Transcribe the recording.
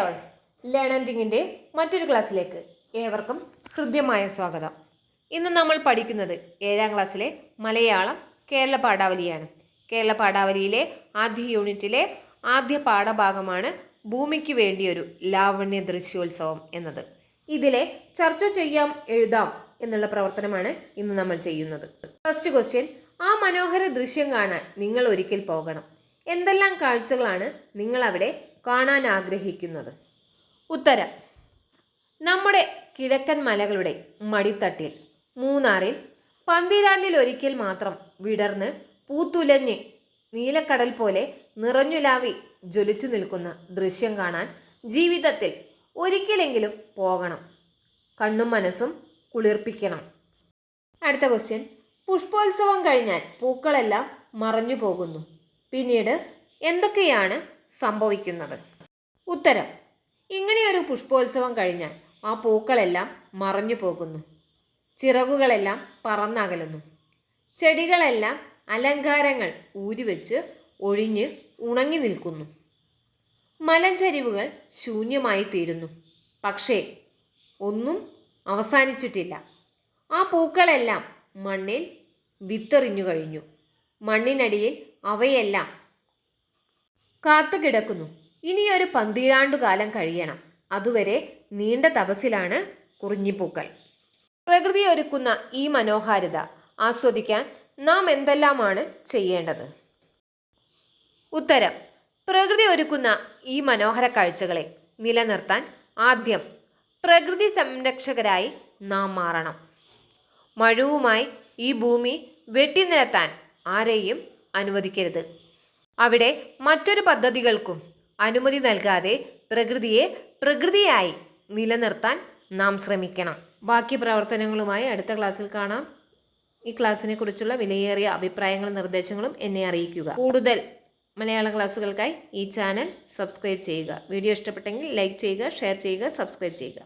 All learn തിങ്ങിന്റെ മറ്റൊരു ക്ലാസ്സിലേക്ക് ഏവർക്കും ഹൃദ്യമായ സ്വാഗതം. ഇന്ന് നമ്മൾ പഠിക്കുന്നത് ഏഴാം ക്ലാസ്സിലെ മലയാളം കേരള പാഠാവലിയാണ്. കേരള പാഠാവലിയിലെ ആദ്യ യൂണിറ്റിലെ ആദ്യ പാഠഭാഗമാണ് ഭൂമിക്ക് വേണ്ടിയൊരു ലാവണ്യ ദൃശ്യോത്സവം എന്നത്. ഇതിലെ ചർച്ച ചെയ്യാം എഴുതാം എന്നുള്ള പ്രവർത്തനമാണ് ഇന്ന് നമ്മൾ ചെയ്യുന്നത്. ഫസ്റ്റ് ക്വസ്റ്റ്യൻ ആ മനോഹര ദൃശ്യം കാണാൻ നിങ്ങൾ ഒരിക്കൽ പോകണം. എന്തെല്ലാം കാഴ്ചകളാണ് നിങ്ങൾ അവിടെ കാണാൻ ആഗ്രഹിക്കുന്നത്? ഉത്തരം. നമ്മുടെ കിഴക്കൻ മലകളുടെ മടിത്തട്ടിൽ മൂന്നാറിൽ പന്തിരാണ്ടിൽ ഒരിക്കൽ മാത്രം വിടർന്ന് പൂത്തുലഞ്ഞ് നീലക്കടൽ പോലെ നിറഞ്ഞുലാവി ജ്വലിച്ചു നിൽക്കുന്ന ദൃശ്യം കാണാൻ ജീവിതത്തിൽ ഒരിക്കലെങ്കിലും പോകണം. കണ്ണും മനസ്സും കുളിർപ്പിക്കണം. അടുത്ത ക്വസ്റ്റ്യൻ പുഷ്പോത്സവം കഴിഞ്ഞാൽ പൂക്കളെല്ലാം മറഞ്ഞു പോകുന്നു. പിന്നീട് എന്തൊക്കെയാണ് സംഭവിക്കുന്നത്. ഉത്തരം. ഇങ്ങനെയൊരു പുഷ്പോത്സവം കഴിഞ്ഞാൽ ആ പൂക്കളെല്ലാം മറഞ്ഞു പോകുന്നു. ചിറകുകളെല്ലാം പറന്നകലുന്നു. ചെടികളെല്ലാം അലങ്കാരങ്ങൾ ഊരിവെച്ച് ഒഴിഞ്ഞ് ഉണങ്ങി നിൽക്കുന്നു. മലഞ്ചരിവുകൾ ശൂന്യമായി തീരുന്നു. പക്ഷേ ഒന്നും അവസാനിച്ചിട്ടില്ല. ആ പൂക്കളെല്ലാം മണ്ണിൽ വിത്തെറിഞ്ഞു കഴിഞ്ഞു. മണ്ണിനടിയിൽ അവയെല്ലാം കാത്തുകിടക്കുന്നു ഇനിയൊരു പന്തിരാണ്ടു കാലം കഴിയണം. അതുവരെ നീണ്ട തപസ്സിലാണ് കുറിഞ്ഞിപ്പൂക്കൾ. പ്രകൃതി ഒരുക്കുന്ന ഈ മനോഹാരിത ആസ്വദിക്കാൻ നാം എന്തെല്ലാമാണ് ചെയ്യേണ്ടത്? ഉത്തരം. പ്രകൃതി ഒരുക്കുന്ന ഈ മനോഹര കാഴ്ചകളെ നിലനിർത്താൻ ആദ്യം പ്രകൃതി സംരക്ഷകരായി നാം മാറണം. മഴവുമായി ഈ ഭൂമി വെട്ടിനിരത്താൻ ആരെയും അനുവദിക്കരുത്. അവിടെ മറ്റൊരു പദ്ധതികൾക്കും അനുമതി നൽകാതെ പ്രകൃതിയെ പ്രകൃതിയായി നിലനിർത്താൻ നാം ശ്രമിക്കണം. ബാക്കി പ്രവർത്തനങ്ങളുമായി അടുത്ത ക്ലാസ്സിൽ കാണാം. ഈ ക്ലാസ്സിനെ കുറിച്ചുള്ള വിലയേറിയ അഭിപ്രായങ്ങളും നിർദ്ദേശങ്ങളും എന്നെ അറിയിക്കുക. കൂടുതൽ മലയാള ക്ലാസ്സുകൾക്കായി ഈ ചാനൽ സബ്സ്ക്രൈബ് ചെയ്യുക. വീഡിയോ ഇഷ്ടപ്പെട്ടെങ്കിൽ ലൈക്ക് ചെയ്യുക ഷെയർ ചെയ്യുക സബ്സ്ക്രൈബ് ചെയ്യുക.